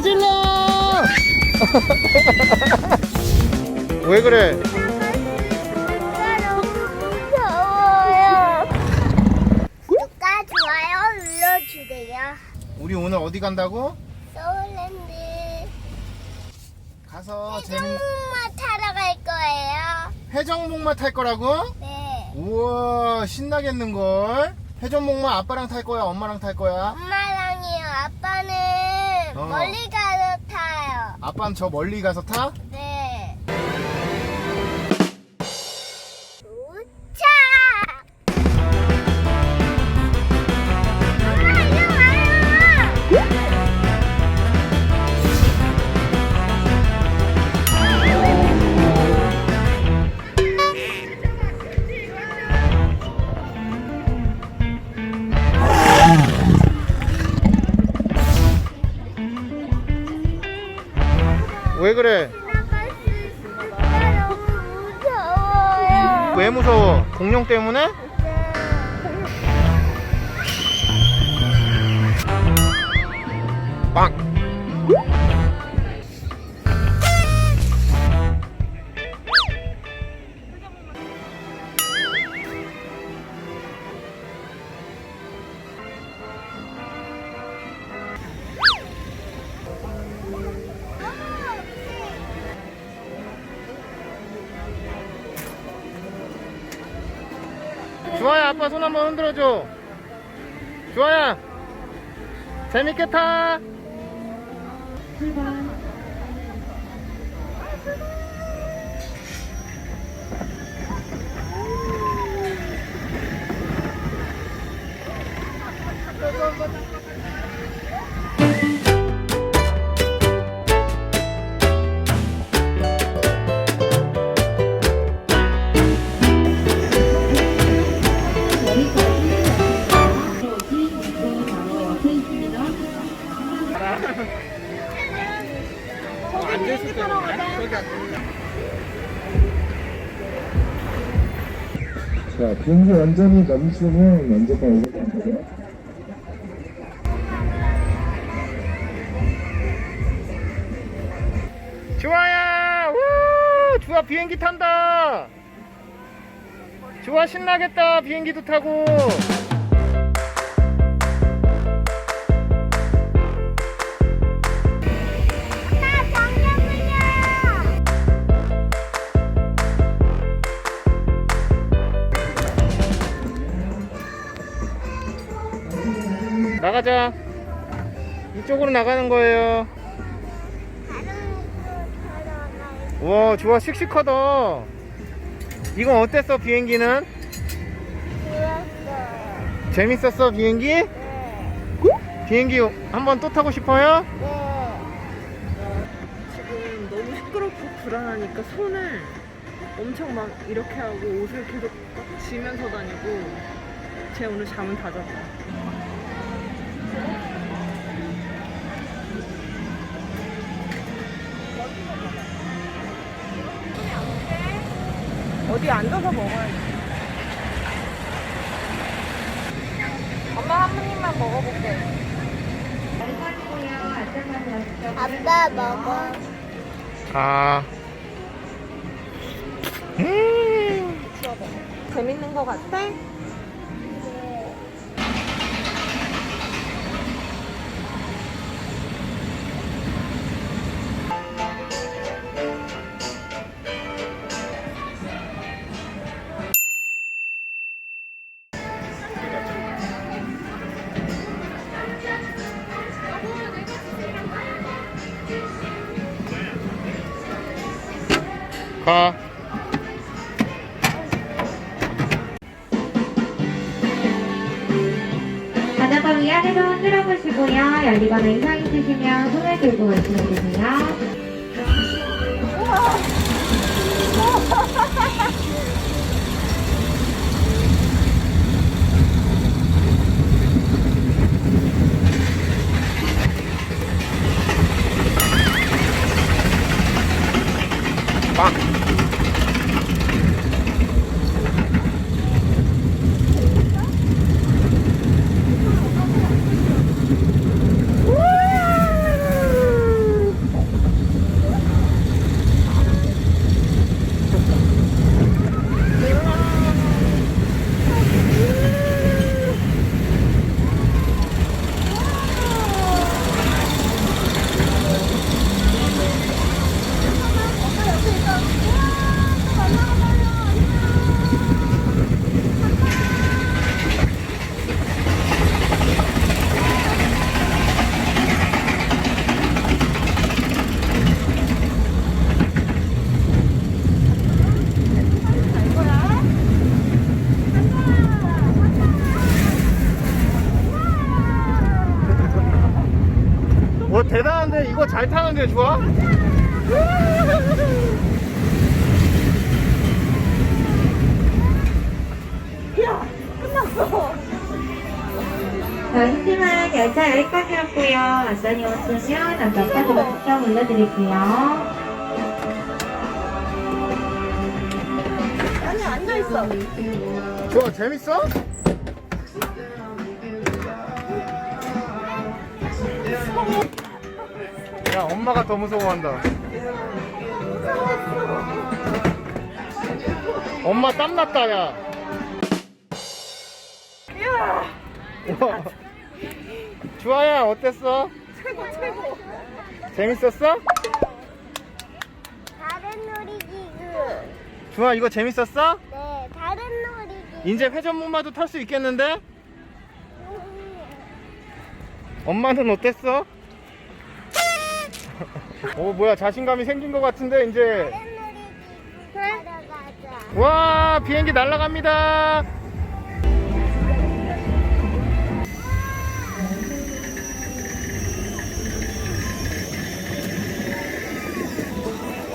소리 질러! 왜 그래? 나 너무 무서워요. 구독과 좋아요 눌러주세요. 우리 오늘 어디 간다고? 서울랜드 가서 재밌 해적목마 타러 갈 거예요. 해적목마 탈 거라고? 네. 우와 신나겠는걸? 해적목마 아빠랑 탈 거야? 엄마랑 탈 거야? 엄마랑이요. 아빠는 어. 멀리 가서 타요. 아빠는 저 멀리 가서 타? 왜 그래? 왜 무서워? 공룡 때문에? 빵! 주아야 아빠 손 한번 흔들어줘. 재밌게 타 앉아 자, 비행기 완전히 멈추면 먼저 가고 주아야! 우! 주아 비행기 탄다! 주아 신나겠다 비행기도 타고 나가자 이쪽으로 나가는 거예요. 우와 주아 씩씩하다 이건 어땠어 비행기는? 좋았어요. 재밌었어 비행기? 네. 비행기 한번 또 타고 싶어요? 네. 지금 너무 시끄럽고 불안하니까 손을 엄청 막 이렇게 하고 옷을 계속 막 쥐면서 다니고 쟤 오늘 잠은 다 잤다. 어디 앉아서 먹어야지. 엄마 한 입만 먹어볼게. 아빠 먹어. 아 음. 재밌는 거 같아? 가. 바닥과 위아래로 흔들어 보시고요. 열리거나 이상 있으시면 손을 들고 말씀해 주세요. 대단한데 이거 잘 타는데 좋아? 저희팀은 열차 여기까지였고요. 완전히 오시면 안전까지 먼저 올려드릴게요. 아니 앉아있어 좋아 재밌어? 야 엄마가 더 무서워한다 엄마 땀났다 야 와. 주아야 어땠어? 최고 최고 재밌었어? 다른 놀이기구. 주아 이거 재밌었어? 네, 다른 놀이기구. 이제 회전목마도 탈 수 있겠는데? 엄마는 어땠어? 오 뭐야 자신감이 생긴 것 같은데 이제 가자. 와 비행기 날아갑니다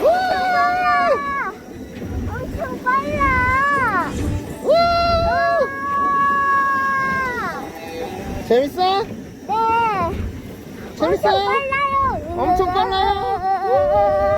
우와! 엄청 빨라. 우와! 재밌어? 네. 재밌어요? 빨라요. 엄청 빨라요.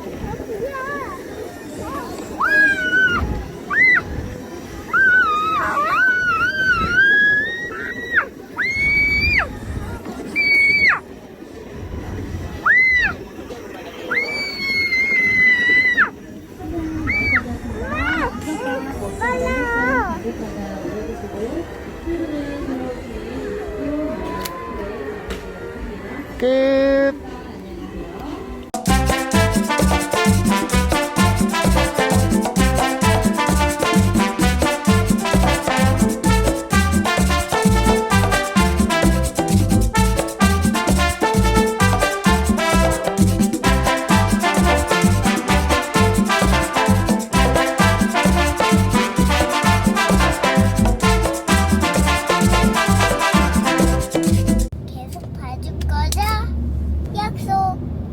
que